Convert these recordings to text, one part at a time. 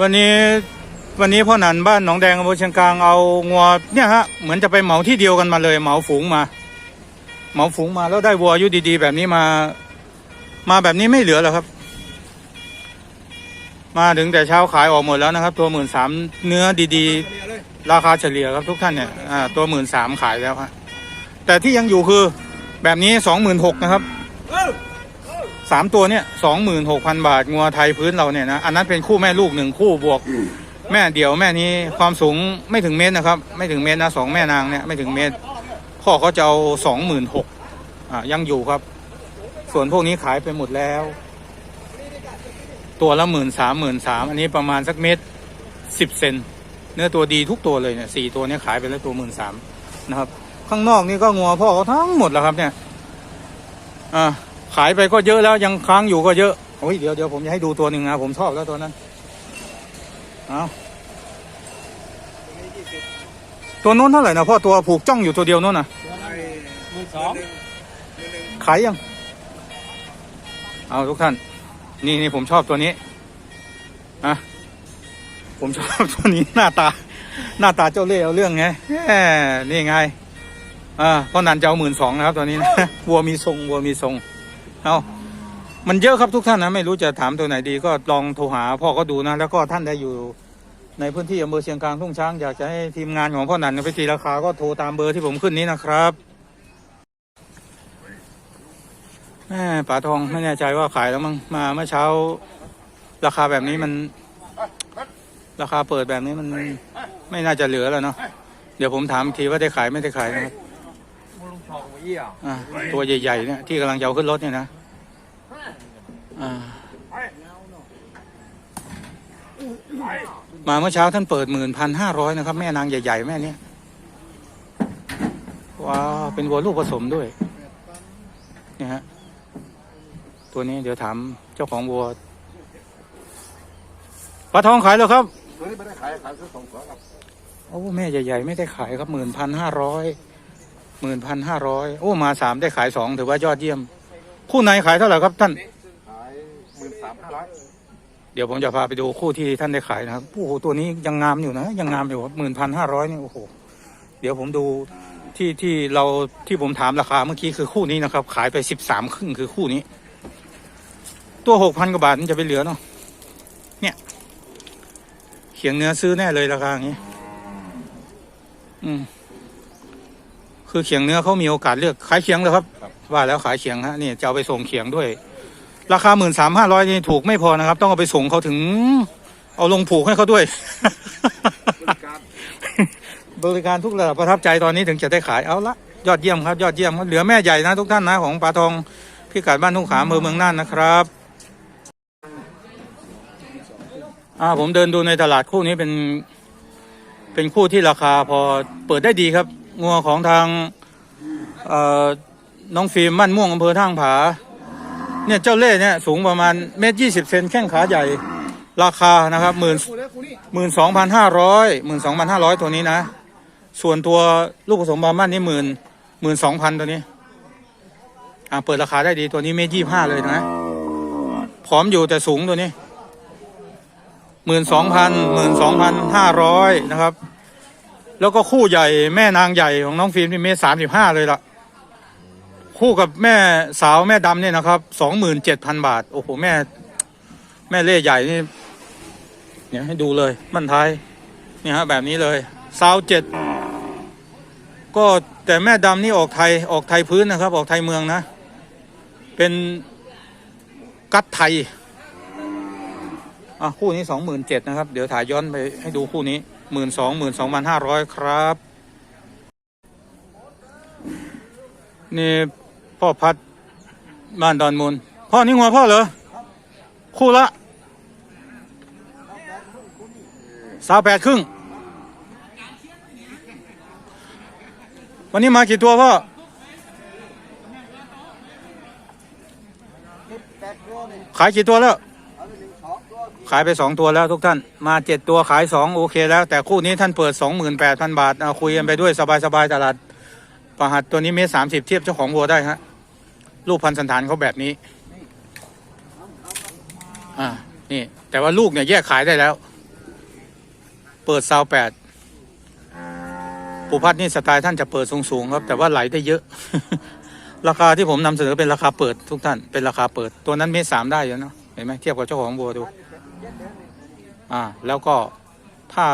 วันนี้วันนี้พ่อหนันบ้านหนองแดงอำเภอเชียงกลางเอางัวเนี่ยฮะเหมือนจะไปเหมาที่เดียวกันมาเลยเหมาฝูงมา เหมาฝูงมาแล้วได้วัวอายุดีๆ แบบนี้มา มาแบบนี้ไม่เหลือแล้วครับ มาถึงแต่เช้าขายออกหมดแล้วนะครับ ตัวหมื่นสามเนื้อดีๆ ราคาเฉลี่ยครับทุกท่านเนี่ยอ่าตัวหมื่นสามขายแล้วฮะแต่ที่ยังอยู่คือแบบนี้สองหมื่นหกนะครับ สามตัวเนี่ยสองหมื่นหกพันบาทงัวไทยพื้นเราเนี่ยนะอันนั้นเป็นคู่แม่ลูกหนึ่งคู่บวก แม่เดี่ยวแม่นี้ความสูงไม่ถึงเมตรนะครับ ไม่ถึงเมตรนะสองแม่นางเนี่ยไม่ถึงเมตรพ่อเขาจะเอาสองหมื่นหกอ่ายังอยู่ครับ ส่วนพวกนี้ขายไปหมดแล้ว ตัวละหมื่นสามหมื่นสามอันนี้ประมาณสักเมตรสิบเซนเนื้อตัวดีทุกตัวเลยเนี่ยสี่ตัวเนี้ขายไปแล้วตัวหมื่นสามนะครับ ข้างนอกนี่ก็งัวพ่อเขาทั้งหมดแล้วครับเนี่ยอ่า ขายไปก็เยอะแล้วยังค้างอยู่ก็เยอะโอ้ยเดี๋ยวเดี๋ยวผมจะให้ดูตัวหนึ่งนะผมชอบแล้วตัวนั้นเอาตัวนู้นเท่าไหร่นะพ่อตัวผูกจ้องอยู่ตัวเดียวนู้นน่ะหมื่นสองขายยัง เอาทุกท่าน นี่นี่ผมชอบตัวนี้อะผมชอบตัวนี้หน้าตา หน้าตาเจ้าเล่ห์เอาเรื่องไงแหมนี่ไงอ่าพ่อนันจะเอาหมื่นสองนะครับตัวนี้นะวัวมีทรงวัวมีทรง เอามันเยอะครับทุกท่านนะไม่รู้จะถามตัวไหนดี ก็ลองโทรหาพ่อก็ดูนะ แล้วก็ท่านได้อยู่ในพื้นที่อำเภอเชียงกลางทุ่งช้างอยากจะให้ทีมงานของพ่อหนันไปตีราคาก็โทรตามเบอร์ที่ผมขึ้นนี้นะครับแม่ป๋าทองไม่แน่ใจว่าขายแล้วมั้งมาเมื่อเช้า ราคาแบบนี้มัน ราคาเปิดแบบนี้มันไม่น่าจะเหลือแล้วเนาะเดี๋ยวผมถามอีกทีว่าได้ขายไม่ได้ขายนะครับ องหัวเยี่ยอ่าตัวใหญ่ๆเนี่ยที่กำลังจะเอาขึ้นรถเนี่ยนะอ่ามาเมื่อเช้าท่านเปิดหมื่นพันห้าร้อยนะครับ แม่นางใหญ่ ๆ แม่เนี้ยว้าวเป็นวัวลูกผสมด้วยเนี่ยฮะตัวนี้เดี๋ยวถามเจ้าของวัวปลาทองขายแล้วครับตัวนี้ไม่ได้ขายขายซื้อสองตัวครับโอ้แม่ใหญ่ ๆ ไม่ได้ขายครับหมื่นพันห้าร้อย หมื่นพันห้าร้อยโอ้มาสามได้ขายสองถือว่ายอดเยี่ยม คู่ไหนขายเท่าไหร่ครับท่านขายหมื่นสามห้าร้อยเดี๋ยวผมจะพาไปดูคู่ที่ท่านได้ขายนะครับโอ้โหตัวนี้ยังงามอยู่นะยังงามอยู่หมื่นพันห้าร้อยนี่โอ้โหเดี๋ยวผมดูที่ที่เราที่ผมถามราคาเมื่อกี้คือคู่นี้นะครับ ขายไปสิบสามครึ่งคือคู่นี้ ตัวหกพันกว่าบาทมันจะไปเหลือเนาะเนี่ยเขียงเนื้อซื้อแน่เลยราคาอย่างนี้ อืม คือเขียงเนื้อเขามีโอกาสเลือกขายเขียงเลยครับ ว่าแล้วขายเขียงฮะนี่จะเอาไปส่งเขียงด้วย ราคาหมื่นสามห้าร้อยนี่ถูกไม่พอนะครับ ต้องเอาไปส่งเขาถึง เอาลงผูกให้เขาด้วย บริการบริการทุกระดับประทับใจตอนนี้ถึงจะได้ขายเอาละยอดเยี่ยมครับยอดเยี่ยมครับเหลือแม่ใหญ่นะทุกท่านนะของปลาทองพิกัดบ้านทุ่งขามอำเภอเมืองน่านนะครับอ่าผมเดินดูในตลาดคู่นี้เป็น เป็นคู่ที่ราคาพอเปิดได้ดีครับ งัวของทางน้องฟิล์มมั่นม่วงอำเภอท่างผา เนี่ยเจ้าเล่เนี่ยสูงประมาณเมตรยี่สิบเซนแข้งขาใหญ่ราคานะครับหมื่นหมื่นสองพันห้าร้อยหมื่นสองพันห้าร้อยตัวนี้นะ ส่วนตัวลูกผสมบามันนี่หมื่นหมื่นสองพันตัวนี้ อ่าเปิดราคาได้ดีตัวนี้เมตรยี่ห้าเลยนะผอมอยู่แต่สูงตัวนี้หมื่นสองพันหมื่นสองพันห้าร้อยนะครับ แล้วก็คู่ใหญ่แม่นางใหญ่ของน้องฟิล์มนี่เมตรสามสิบห้าเลยล่ะ คู่กับแม่สาวแม่ดำเนี่ยนะครับสองหมื่นเจ็ดพันบาท โอ้โห แม่ แม่เล่ใหญ่นี่เนี่ยให้ดูเลยบั้นท้ายเนี่ยฮะแบบนี้เลยซาวเจ็ดก็แต่แม่ดำนี่ออกไทยออกไทยพื้นนะครับ ออกไทยเมืองนะ เป็นกัดไทยอะคู่นี้สองหมื่นเจ็ดนะครับ เดี๋ยวถ่ายย้อนไปให้ดูคู่นี้ หมื่นสองหมื่นสองพันห้าร้อยครับ นี่พ่อพัดบ้านดอนมูล พ่อนี่งัวพ่อเหรอ คู่ละสาวแปดครึ่ง วันนี้มากี่ตัวพ่อขายกี่ตัวแล้ว ขายไปสองตัวแล้วทุกท่านมาเจ็ดตัวขายสองโอเคแล้ว แต่คู่นี้ท่านเปิดสองหมื่นแปดพันบาทเอาคุยกันไปด้วยสบายสบายๆตลาดประหัดตัวนี้เมตรสามสิบเทียบเจ้าของวัวได้ฮะลูกพันธุ์สันฐานเขาแบบนี้อ่านี่แต่ว่าลูกเนี่ยแยกขายได้แล้ว เปิดซาวแปดปูพัดนี่สไตล์ท่านจะเปิดสูงๆครับ แต่ว่าไหลได้เยอะ ราคาที่ผมนำเสนอเป็นราคาเปิดทุกท่านเป็นราคาเปิดตัวนั้นเมตรสามได้อยู่เนาะ เห็นไหมเทียบกับเจ้าของวัวดู อ่า แล้วก็ถ้า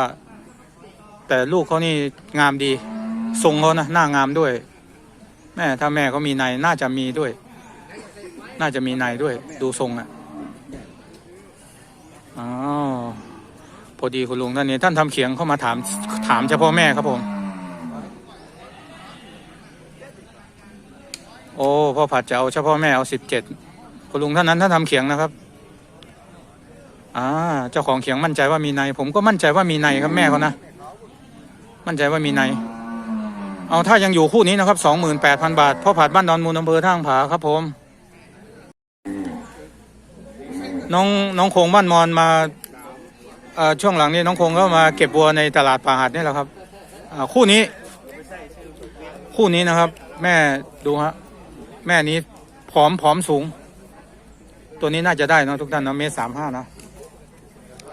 แต่ลูกเขานี่งามดีทรงเขานะหน้างามด้วย แม่ถ้าแม่เขามีในน่าจะมีด้วย น่าจะมีในด้วย ดูทรงอะอ๋อพอดีคุณลุงท่านนี้ท่านทำเขียงเข้ามาถามถามเฉพาะแม่ครับผม โอ้พ่อผัดจะเอาเฉพาะแม่เอาสิบเจ็ดคุณลุงท่านนั้นท่านทำเขียงนะครับ อ่าเจ้าของเขียงมั่นใจว่ามีใน ผมก็มั่นใจว่ามีในครับแม่เขานะ มั่นใจว่ามีใน เอาถ้ายังอยู่คู่นี้นะครับสองหมื่นแปดพันบาทพ่อผัดบ้านดอนมูลอำเภอท่างผาครับผม น้องน้องคงบ้านมอนมาเอ่อช่วงหลังนี้น้องคงก็มาเก็บวัวในตลาดป่าหัดนี่แหละครับอ่าคู่นี้ คู่นี้นะครับ แม่ดูฮะแม่นี้ผอมผอมสูง ตัวนี้น่าจะได้เนอะทุกท่านเนอะเมตรสามห้านะ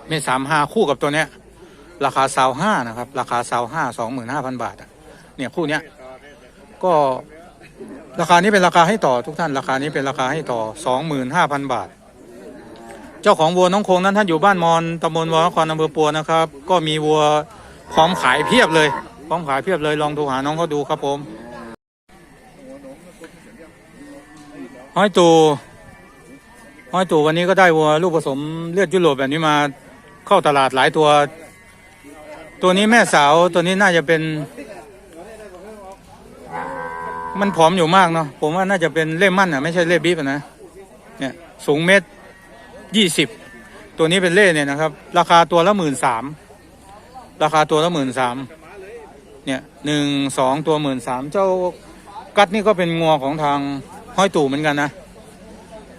เมตรสามห้าคู่กับตัวเนี้ย ราคาซาวห้านะครับ ราคาซาวห้าสองหมื่นห้าพันบาทอะเนี่ยคู่เนี้ยก็ราคานี้เป็นราคาให้ต่อทุกท่านราคานี้เป็นราคาให้ต่อสองหมื่นห้าพันบาท เจ้าของวัวน้องคงนั้นท่านอยู่บ้านมอนตำบลวอนครอำเภอปัวนะครับ ก็มีวัวพร้อมขายเพียบเลย พร้อมขายเพียบเลยลองโทรหาน้องเขาดูครับผมห้อยตูห้อยตูวันนี้ก็ได้วัวลูกผสมเลือดยุโรปแบบนี้มา เข้าตลาดหลายตัว ตัวนี้แม่สาวตัวนี้น่าจะเป็น มันผอมอยู่มากเนาะผมว่าน่าจะเป็นเล่มมั่นอะไม่ใช่เล่บีบนะเนี่ยสูงเมตรยี่สิบตัวนี้เป็นเล่เนี่ยนะครับ ราคาตัวละหมื่นสามราคาตัวละหมื่นสามเนี่ยหนึ่งสองตัวหมื่นสามเจ้ากัดนี่ก็เป็นงัวของทางห้อยตู่เหมือนกันนะ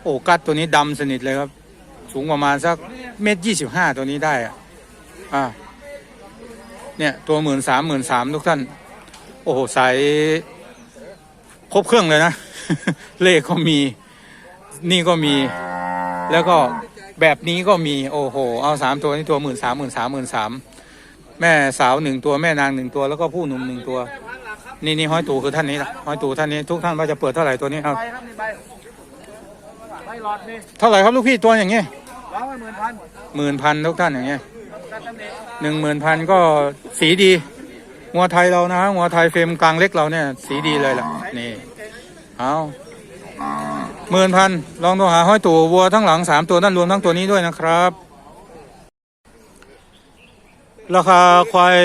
โอ้กัดตัวนี้ดำสนิทเลยครับ สูงประมาณสัก เมตรยี่สิบห้าตัวนี้ได้อะอ่าเนี่ยตัวหมื่นสามหมื่นสามทุกท่าน โอ้โหใสครบเครื่องเลยนะ เลขก็มี นี่ก็มี แล้วก็แบบนี้ก็มี โอ้โห เอาสามตัวนี้ตัวหมื่นสามหมื่นสามหมื่นสามแม่สาวหนึ่งตัวแม่นางหนึ่งตัวแล้วก็ผู้หนุ่มหนึ่งตัว นี่นี่ห้อยตู่คือท่านนี้ละห้อยตู่ท่านนี้ทุกท่านว่าจะเปิดเท่าไหร่ตัวนี้เอาใบครับนี่ใบใบหลอดนี่เท่าไหร่ครับลูกพี่ตัวอย่างเงี้ยร้อย หมื่นพันหมื่นพันทุกท่านอย่างเงี้ยหนึ่งหมื่นพันก็สีดีงัวไทยเรานะงัวไทยเฟรมกลางเล็กเราเนี่ย สีดีเลยล่ะนี่เอาหมื่นพันลองโทรหาห้อยตู่วัวทั้งหลังสามตัวนั่นรวมทั้งตัวนี้ด้วยนะครับ ราคาควาย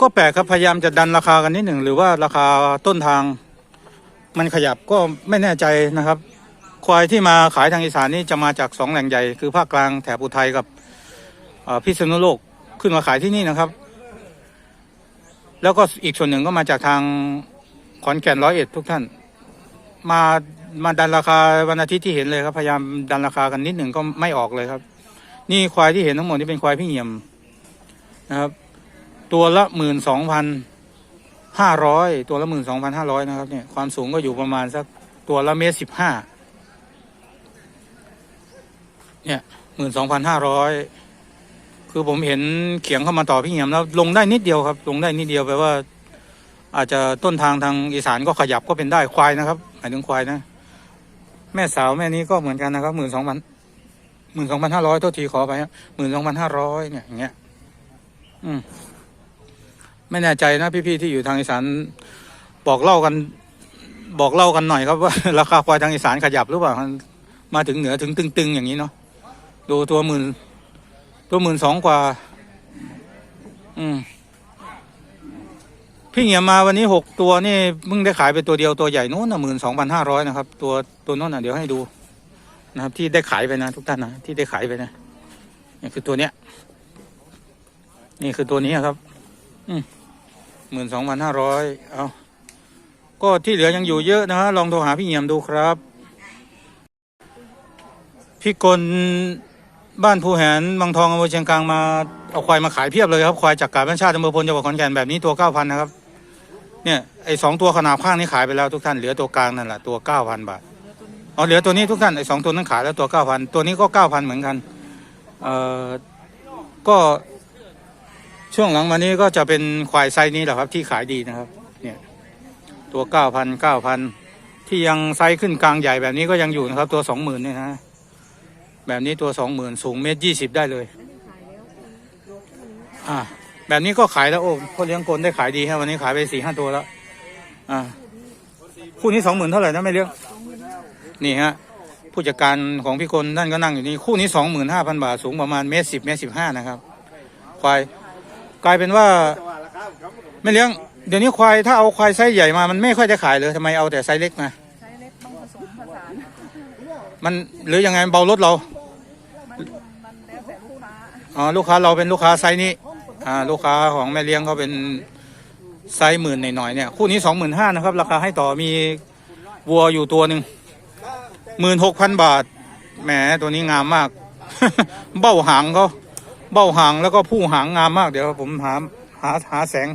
ก็แปลกครับพยายามจะดันราคากันนิดหนึ่งหรือว่าราคาต้นทางมันขยับก็ไม่แน่ใจนะครับ ควายที่มาขายทางอีสานนี่จะมาจากสองแหล่งใหญ่คือภาคกลางแถบอุทัยกับพิษณุโลกขึ้นมาขายที่นี่นะครับ แล้วก็อีกส่วนหนึ่งก็มาจากทางขอนแก่นร้อยเอ็ดทุกท่าน มามาดันราคาวันอาทิตย์ที่เห็นเลยครับพยายามดันราคากันนิดหนึ่งก็ไม่ออกเลยครับ นี่ควายที่เห็นทั้งหมดนี่เป็นควายพี่เหี่ยมนะครับ ตัวละหมื่นสองพันห้าร้อยตัวละหมื่นสองพันห้าร้อยนะครับเนี่ยความสูงก็อยู่ประมาณสักตัวละเมตรสิบห้า เนี่ยหมื่นสองพันห้าร้อยคือผมเห็นเขียงเข้ามาต่อพี่เหี่ยมแล้วลงได้นิดเดียวครับ ลงได้นิดเดียวแปลว่า อาจจะต้นทางทางอีสานก็ขยับก็เป็นได้ควายนะครับหมายถึงควายนะ แม่สาวแม่นี้ก็เหมือนกันนะครับหมื่นสองพันหมื่นสองพันห้าร้อยโทษทีขอไปหมื่นสองพันห้าร้อยเนี่ยอย่างเงี้ย อืมไม่แน่ใจนะพี่ๆที่อยู่ทางอีสานบอกเล่ากัน บอกเล่ากันหน่อยครับว่าราคาควายทางอีสานขยับหรือเปล่ามาถึงเหนือถึงตึงๆอย่างนี้เนาะ ดูตัวหมื่นตัวหมื่นสองกว่า อืมพี่เหียมมาวันนี้หกตัวนี่มึงได้ขายไปตัวเดียวตัวใหญ่นู้นนะหมื่นสองพันห้าร้อยนะครับ ตัวตัวนู้นน่ะเดี๋ยวให้ดูนะครับ ที่ได้ขายไปนะ ทุกท่านนะที่ได้ขายไปนะนี่คือตัวเนี้ย นี่คือตัวนี้ครับ อืมหมื่นสองพันห้าร้อยเอาก็ที่เหลือยังอยู่เยอะนะฮะลองโทรหาพี่เหียมดูครับพี่กล บ้านภูแหนบางทองอำเภอเชียงกลางมาเอาควายมาขายเพียบเลยครับควายจากการบ้านชาติอำเภอพลจังหวัดขอนแก่นแบบนี้ตัวเก้าพันนะครับ เนี่ยไอสองตัวขนาบข้างนี้ขายไปแล้วทุกท่านเหลือตัวกลางนั่นแหละตัวเก้าพันบาทอ๋อเหลือตัวนี้ทุกท่านไอสองตัวนั้นขายแล้วตัวเก้าพันตัวนี้ก็เก้าพันเหมือนกันเอ่อก็ช่วงหลังมานี้ก็จะเป็นควายไซส์นี้แหละครับ ที่ขายดีนะครับ เนี่ยตัวเก้าพันเก้าพันที่ยังไซส์ขึ้นกลางใหญ่แบบนี้ก็ยังอยู่นะครับ ตัวสองหมื่นเนี่ยนะ แบบนี้ตัวสองหมื่นสูงเมตรยี่สิบได้เลย อ่า แบบนี้ก็ขายแล้วโอ้พ่อเลี้ยงกลได้ขายดีครับวันนี้ขายไปสี่ห้าตัวแล้ว อ่า คู่นี้สองหมื่นเท่าไหร่นะไม่เลี้ยง นี่ฮะ ผู้จัดการของพี่กลนั่นก็นั่งอยู่นี่ คู่นี้สองหมื่นห้าพันบาท สูงประมาณเมตรสิบเมตรสิบห้านะครับ ควาย กลายเป็นว่าไม่เลี้ยง เดี๋ยวนี้ควายถ้าเอาควายไซส์ใหญ่มา มันไม่ค่อยจะขายเลยทำไมเอาแต่ไซส์เล็กมาใช้เล็กต้องผสมผสานมันหรือยังไงเบารถเรา มันมันแล้วแต่ลูกค้า อ๋อลูกค้าเราเป็นลูกค้าไซส์นี้อ่าลูกค้าของแม่เลี้ยงเขาเป็นไซส์หมื่นหน่อยๆเนี่ยคู่นี้สองหมื่นห้านะครับ ราคาให้ต่อมีวัวอยู่ตัวหนึ่งหมื่นหกพันบาทแหมตัวนี้งามมาก เบ้าหางเขาเบ้าหางแล้วก็ผู้หางงามมากเดี๋ยวผมหาหาหาแสง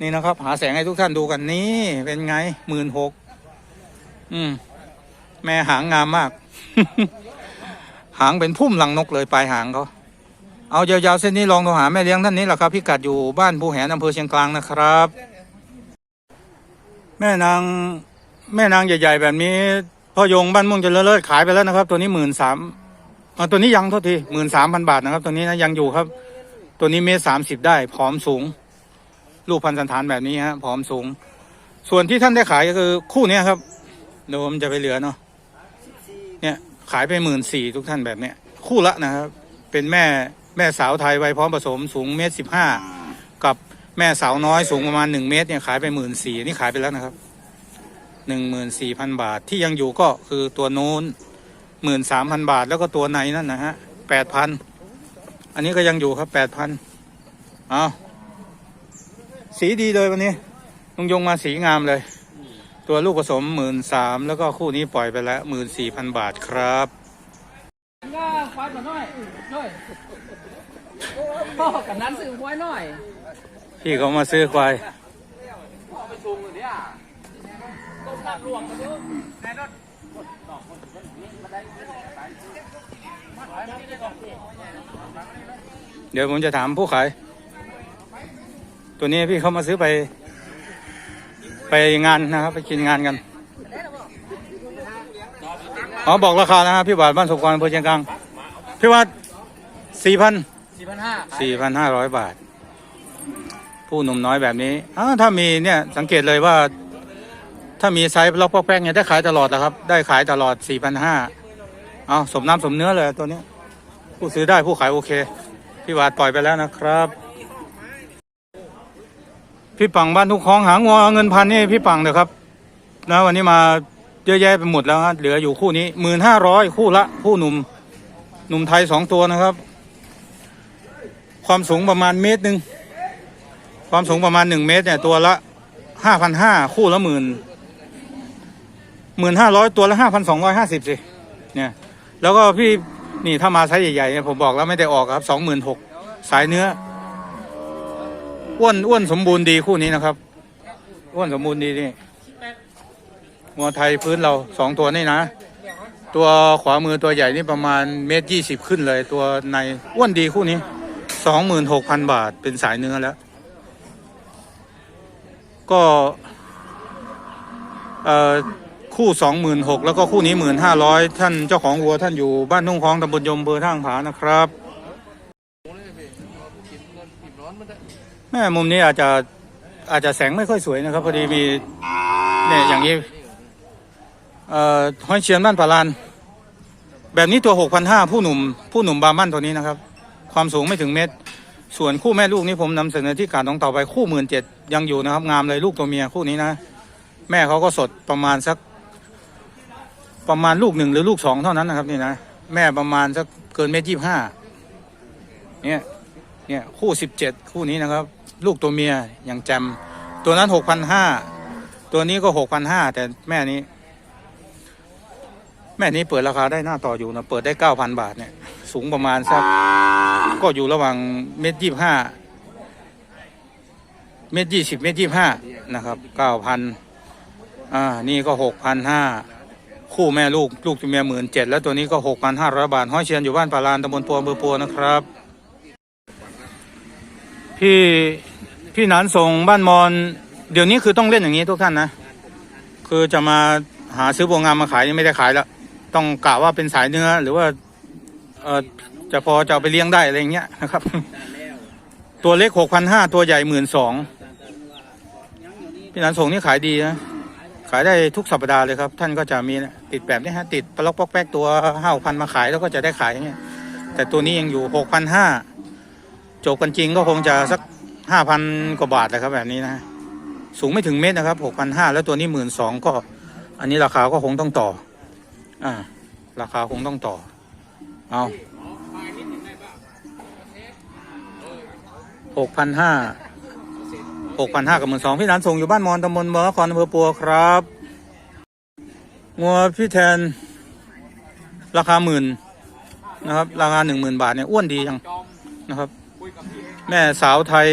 นี่นะครับ หาแสงให้ทุกท่านดูกันนี่เป็นไงหมื่นหกอืม แม่หางงามมาก หางเป็นพุ่มหลังนกเลยปลายหางเขา เอายาวๆเส้นนี้ลองโทรหาแม่เลี้ยงท่านนี้แหละครับพิกัดอยู่บ้านภูแหนอำเภอเชียงกลางนะครับ แม่นางแม่นางใหญ่ ๆ แบบนี้พ่อยงบ้านมุ่งเจริญเลิศขายไปแล้วนะครับ ตัวนี้หมื่นสามตัวนี้ยังโทษทีหมื่นสามพันบาทนะครับ ตัวนี้นะยังอยู่ครับ ตัวนี้เมตรสามสิบได้ผอมสูง ลูกพันสันฐานแบบนี้ฮะผอมสูง ส่วนที่ท่านได้ขายก็คือคู่เนี้ยครับเดี๋ยวผมจะไปเหลือเนาะเนี่ยขายไปหมื่นสี่ทุกท่านแบบเนี้ยคู่ละนะครับ เป็นแม่ แม่สาวไทยวัยพร้อมผสมสูงเมตรสิบห้ากับแม่สาวน้อยสูงประมาณหนึ่งเมตรเนี่ยขายไปหมื่นสี่นี่ขายไปแล้วนะครับหนึ่งหมื่นสี่พันบาทที่ยังอยู่ก็คือตัวโน้นหมื่นสามพันบาทแล้วก็ตัวในนั่นนะฮะแปดพันอันนี้ก็ยังอยู่ครับแปดพันเอาสีดีเลยวันนี้ลุงยงมาสีงามเลย ตัวลูกผสมหมื่นสามแล้วก็คู่นี้ปล่อยไปแล้วหมื่นสี่พันบาทครับง่าควายมาหน่อยหน่อย พ่อกับนั้นซื้อควายหน่อยพี่เขามาซื้อควายพ่อไปซูงเลยเนี่ยต้มน้ำรวมมาดูในรถเดี๋ยวผมจะถามผู้ขาย ตัวนี้พี่เขามาซื้อไป ไปงานนะครับ ไปกินงานกันอ๋อบอกราคานะฮะพี่บาทบ้านสุกรอำเภอเชียงกลางพี่วัดสี่พัน สี่พันห้าสี่พันห้าร้อยบาท ผู้หนุ่มน้อยแบบนี้อ้าวถ้ามีเนี่ยสังเกตเลยว่า ถ้ามีไซส์ล็อกปอกแป้งเนี่ยได้ขายตลอดนะครับ ได้ขายตลอดสี่พันห้าเอาสมน้ำสมเนื้อเลยตัวเนี้ยผู้ซื้อได้ผู้ขายโอเคพี่วาดปล่อยไปแล้วนะครับ พี่ปังบ้านทุกคลองหางวเงินพันนี่พี่ปังเดี๋ยวครับนะวันนี้มาเยอะแยะไปหมดแล้วฮะเหลืออยู่คู่นี้หมื่นห้าร้อยคู่ละ คู่หนุ่ม หนุ่มไทยสองตัวนะครับ ความสูงประมาณเมตรหนึ่งความสูงประมาณหนึ่งเมตรเนี่ยตัวละห้าพันห้าคู่ละหมื่นหมื่นห้าร้อยตัวละห้าพันสองร้อยห้าสิบสิเนี่ยแล้วก็พี่นี่ถ้ามาไซส์ใหญ่ๆเนี่ยผมบอกแล้วไม่ได้ออกครับสองหมื่นหกสายเนื้ออ้วนอ้วนสมบูรณ์ดีคู่นี้นะครับอ้วนสมบูรณ์ดีนี่งัวไทยพื้นเราสองตัวนี่นะ ตัวขวามือตัวใหญ่นี่ประมาณเมตรยี่สิบขึ้นเลย ตัวในอ้วนดีคู่นี้ สองหมื่นหกพันบาทเป็นสายเนื้อแล้ว ก็เออคู่สองหมื่นหกแล้วก็คู่นี้หมื่นห้าร้อยท่านเจ้าของวัวท่านอยู่บ้านทุ่งคลองตำบลยมอำเภอท่างผานะครับ แม่มุมนี้อาจจะอาจจะแสงไม่ค่อยสวยนะครับ พอดีมีเนี่ยอย่างนี้เอ่ห้อยเชียนบ้านปาลานแบบนี้ตัวหกพันห้าผู้หนุ่มผู้หนุ่มบามันตัวนี้นะครับ ความสูงไม่ถึงเมตร ส่วนคู่แม่ลูกนี้ผมนำเสนอที่การน้องต่าไปคู่หมื่นเจ็ดยังอยู่นะครับ งามเลยลูกตัวเมียคู่นี้นะ แม่เขาก็สดประมาณสัก ประมาณลูกหนึ่งหรือลูกสองเท่านั้นนะครับนี่นะแม่ประมาณสักเกินเมตรยี่ห้าเนี่ยเนี่ยคู่สิบเจ็ดคู่นี้นะครับ ลูกตัวเมียอย่างแจมตัวนั้นหกพันห้าตัวนี้ก็หกพันห้าแต่แม่นี้ แม่นี้เปิดราคาได้หน้าต่ออยู่นะเปิดได้เก้าพันบาทเนี่ย สูงประมาณสักก็อยู่ระหว่างเมตรยี่ห้าเมตรยี่สิบเมตรยี่ห้านะครับเก้าพันอ่านี่ก็หกพันห้าคู่แม่ลูกลูกตัวเมียหมื่นเจ็ดแล้วตัวนี้ก็หกพันห้าร้อยบาทห้อยเชียนอยู่บ้านปาลานตำบลปัวอำเภอปัวนะครับ พี่พี่หนานส่งบ้านมอนเดี๋ยวนี้คือต้องเล่นอย่างนี้ทุกท่านนะ คือจะมาหาซื้อบัวงามมาขายนี่ไม่ได้ขายแล้ว ต้องกะว่าเป็นสายเนื้อหรือว่า เออจะพอจะเอาไปเลี้ยงได้อะไรเงี้ยนะครับ ตัวเล็กหกพันห้าตัวใหญ่หมื่นสองพี่หนานส่งนี่ขายดีนะขายได้ทุกสัปดาห์เลยครับ ท่านก็จะมีนะติดแบบนี้ฮะติดปลอกปอกแป๊กตัวห้าพันมาขายแล้วก็จะได้ขายอย่างเงี้ยแต่ตัวนี้ยังอยู่หกพันห้าจบกันจริงก็คงจะสักห้าพันกว่าบาทแหละครับแบบนี้นะสูงไม่ถึงเมตรนะครับหกพันห้าแล้วตัวนี้หมื่นสองก็ อันนี้ราคาก็คงต้องต่อ อ่า ราคาคงต้องต่อ เอาหกพันห้าหกพันห้ากับหมื่นสองพี่นันส่งอยู่บ้านมอนตำบลเมืองนครอำเภอปัวครับงัวพี่แทน ราคาหมื่นนะครับ ราคาหนึ่งหมื่นบาทเนี่ยอ้วนดีจังนะครับ แม่สาวไทย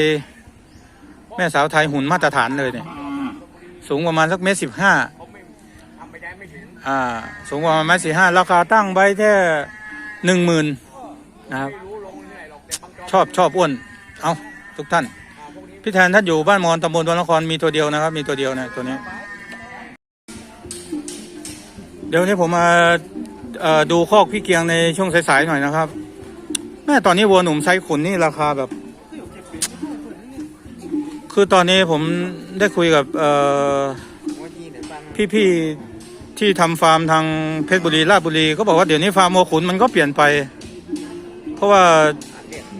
แม่สาวไทยหุ่นมาตรฐานเลยเนี่ย สูงประมาณสักเมตรสิบห้าอ่า สูงประมาณเมตรสี่ห้าราคาตั้งไว้แค่ หนึ่งหมื่นนะครับ ชอบชอบอ้วน เอาทุกท่าน พี่แทนท่านอยู่บ้านมอนตำบลดอนนครมีตัวเดียวนะครับ มีตัวเดียวนะตัวนี้ เดี๋ยวนี้ผมมาดูคอกพี่เกียงในช่วงสายๆหน่อยนะครับแม่ตอนนี้วัวหนุ่มไซขุนนี่ราคาแบบ คือตอนนี้ผมได้คุยกับพี่ๆ ที่ทำฟาร์มทางเพชรบุรีราชบุรีก็บอกว่าเดี๋ยวนี้ฟาร์มวัวขุนมันก็เปลี่ยนไป เพราะว่า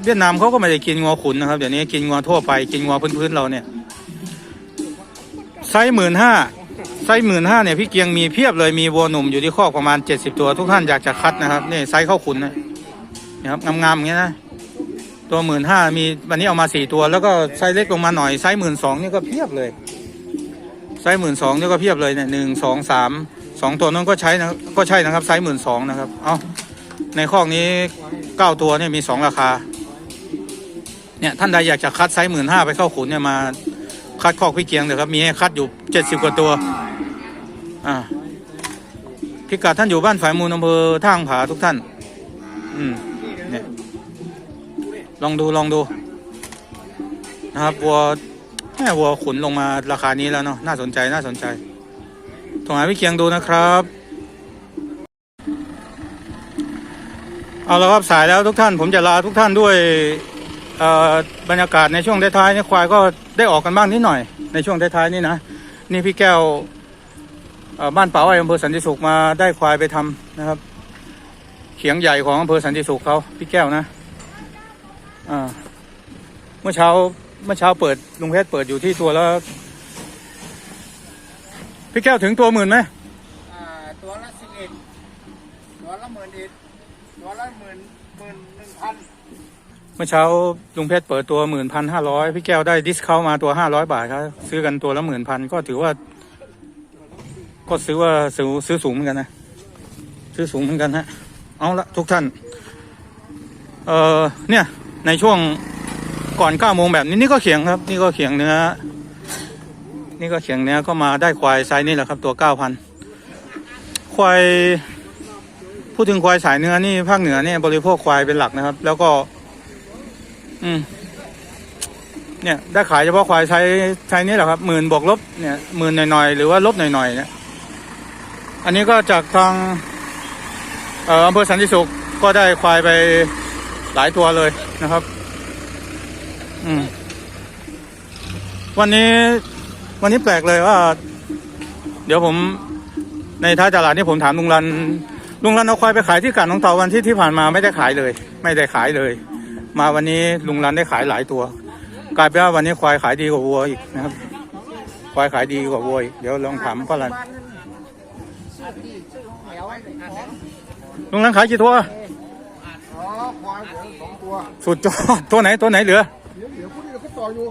เวียดนามเขาก็ไม่ได้กินงัวขุนนะครับเดี๋ยวนี้กินงัวทั่วไปกินงัวพื้นๆเราเนี่ยไซส์หมื่นห้าไซส์หมื่นห้าเนี่ยพี่เกียงมีเพียบเลยมีวัวหนุ่มอยู่ที่คอกประมาณเจ็ดสิบตัว ทุกท่านอยากจะคัดนะครับนี่ไซส์เข้าขุนนะครับงามๆอย่างเงี้ยนะตัวหมื่นห้ามีวันนี้เอามาสี่ตัว แล้วก็ไซส์เล็กลงมาหน่อยไซส์หมื่นสองนี่ก็เพียบเลยไซส์หมื่นสองนี่ก็เพียบเลยเนี่ยหนึ่งสองสาม สองตัวนั้นก็ใช้นะก็ใช่นะครับไซส์หมื่นสองนะครับ เอาในคอนี้เก้าตัวเนี่ยมีสองราคา เนี่ยท่านใดอยากจะคัดไซส์หมื่นห้าไปเข้าขุนเนี่ยมาคัดคอพี่เกียงเดี๋ยครับ มีให้คัดอยู่เจ็ดสิบกว่าตัว อ่าพิกัดท่านอยู่บ้านฝ่ายมูลอำเภอท่างผาทุกท่าน อืม เนี่ย ลองดูลองดู นะครับวัวแม่วัวขุนลงมาราคานี้แล้วเนาะน่าสนใจน่าสนใจ โทรหาพี่เกียงดูนะครับ เอาละครับสายแล้วทุกท่าน ผมจะลาทุกท่านด้วยบรรยากาศในช่วงท้ายๆนี่ควายก็ได้ออกกันบ้างนิดหน่อย ในช่วงท้ายๆนี่นะนี่พี่แก้วบ้านป่าอ้อยอำเภอสันติสุขมาได้ควายไปทำนะครับ เขียงใหญ่ของอำเภอสันติสุขเขาพี่แก้วนะเมื่อเช้าเมื่อเช้าเปิดลุงเพชรเปิดอยู่ที่ตัวแล้ว พี่แก้วถึงตัวหมื่นไหมอ่าตัวละสิบเอ็ดตัวละหมื่นเอ็ดตัวละหมื่นหมื่นหนึ่งพันเมื่อเช้าลุงเพชรเปิดตัวหมื่นพันห้าร้อยพี่แก้วได้ดิสคาวมาตัวห้าร้อยบาทครับซื้อกันตัวละหมื่นพันก็ถือว่า ก็ซื้อว่าซื้อซื้อสูงเหมือนกันนะ ซื้อสูงเหมือนกันฮะ เอาละทุกท่าน เอ่อเนี่ยในช่วงก่อนเก้าโมงแบบนี้นี่ก็เขียงครับ นี่ก็เขียงเนื้อ นี่ก็เขียงเนื้อก็มาได้ควายไซส์นี่แหละครับตัวเก้าพันควายพูดถึงควายสายเนื้อนี่ภาคเหนือเนี่ยบริโภคควายเป็นหลักนะครับ แล้วก็ อืมเนี่ยได้ขายเฉพาะควายใช้ใช้นี่แหละครับหมื่นบวกลบเนี่ยหมื่นหน่อยๆหรือว่าลบหน่อยๆเนี่ยอันนี้ก็จากทางเอ่ออำเภอสันติสุขก็ได้ควายไปหลายตัวเลยนะครับ อืมวันนี้ วันนี้แปลกเลยว่า เดี๋ยวผมในท้ายตลาดนี่ผมถามลุงรันลุงรันเอาควายไปขายที่กาดน้องเตาวันที่ที่ผ่านมาไม่ได้ขายเลย ไม่ได้ขายเลย มาวันนี้ลุงรันได้ขายหลายตัว กลายเป็นว่าวันนี้ควายขายดีกว่าวัวอีกนะครับ ควายขายดีกว่าวัวอีกเดี๋ยวลองถามป้ารันลุงรันขายกี่ตัวอ๋อควายเหลือสองตัวสุดยอดตัวไหนตัวไหนเหลือเดี๋ยวเดี๋ยวพวกนี้เราก็ต่ออยู่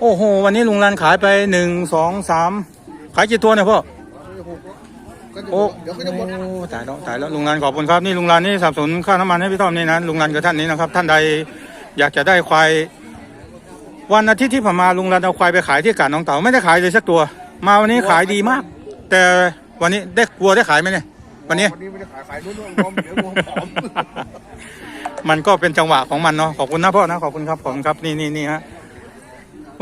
โอ้โห วันนี้ลุงรันขายไปหนึ่งสองสามขายกี่ตัวเนี่ยพ่อก็จะโอ้เดี๋ยวก็จะหมดโอ้ตายแล้วตายแล้วลุงรันขอบคุณครับนี่ลุงรันนี่สนับสนุนค่าน้ำมันให้พี่ต้อมนี่นะลุงรันกับท่านนี้นะครับ ท่านใดอยากจะได้ควายวันอาทิตย์ที่ผ่านมาลุงรันเอาควายไปขายที่กาดน้องเต๋าไม่ได้ขายเลยสักตัว มาวันนี้ขายดีมาก แต่วันนี้ได้วัวได้ขายไหมเนี่ยวันนี้วันนี้ไม่ได้ขายขายนุ่นๆผมเดี๋ยวผมผอมมันก็เป็นจังหวะของมันเนาะขอบคุณนะพ่อนะขอบคุณครับขอบคุณครับนี่นี่นี่ฮะ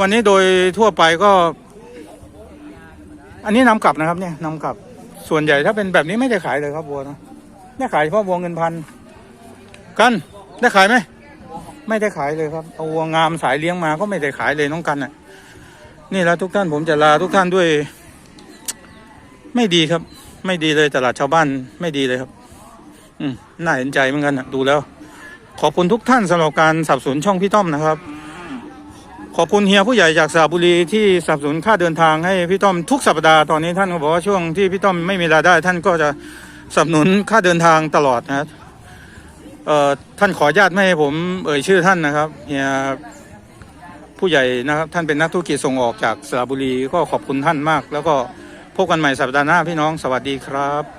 วันนี้โดยทั่วไปก็ อันนี้นำกลับนะครับ เนี่ยนำกลับ ส่วนใหญ่ถ้าเป็นแบบนี้ไม่ได้ขายเลยครับวัวนะได้ขายเฉพาะวัวเงินพันกันได้ขายไหมไม่ได้ขายเลยครับเอาวัวงามสายเลี้ยงมาก็ไม่ได้ขายเลยน้องกันน่ะ นี่แล้วทุกท่านผมจะลาทุกท่านด้วย ไม่ดีครับ ไม่ดีเลยตลาดชาวบ้านไม่ดีเลยครับ อืมน่าเห็นใจเหมือนกันนะดูแล้ว ขอบคุณทุกท่านสำหรับการสนับสนุนช่องพี่ต้อมนะครับ ขอบคุณเฮียผู้ใหญ่จากสระบุรีที่สนับสนุนค่าเดินทางให้พี่ต้อมทุกสัปดาห์ตอนนี้ท่านก็บอกว่าช่วงที่พี่ต้อมไม่มีรายได้ ท่านก็จะสนับสนุนค่าเดินทางตลอดนะครับเอ่อท่านขออนุญาตไม่ให้ผมเอ่ยชื่อท่านนะครับเฮียผู้ใหญ่นะครับท่านเป็นนักธุรกิจส่งออกจากสระบุรีก็ขอบคุณท่านมาก แล้วก็พบกันใหม่สัปดาห์หน้าพี่น้องสวัสดีครับ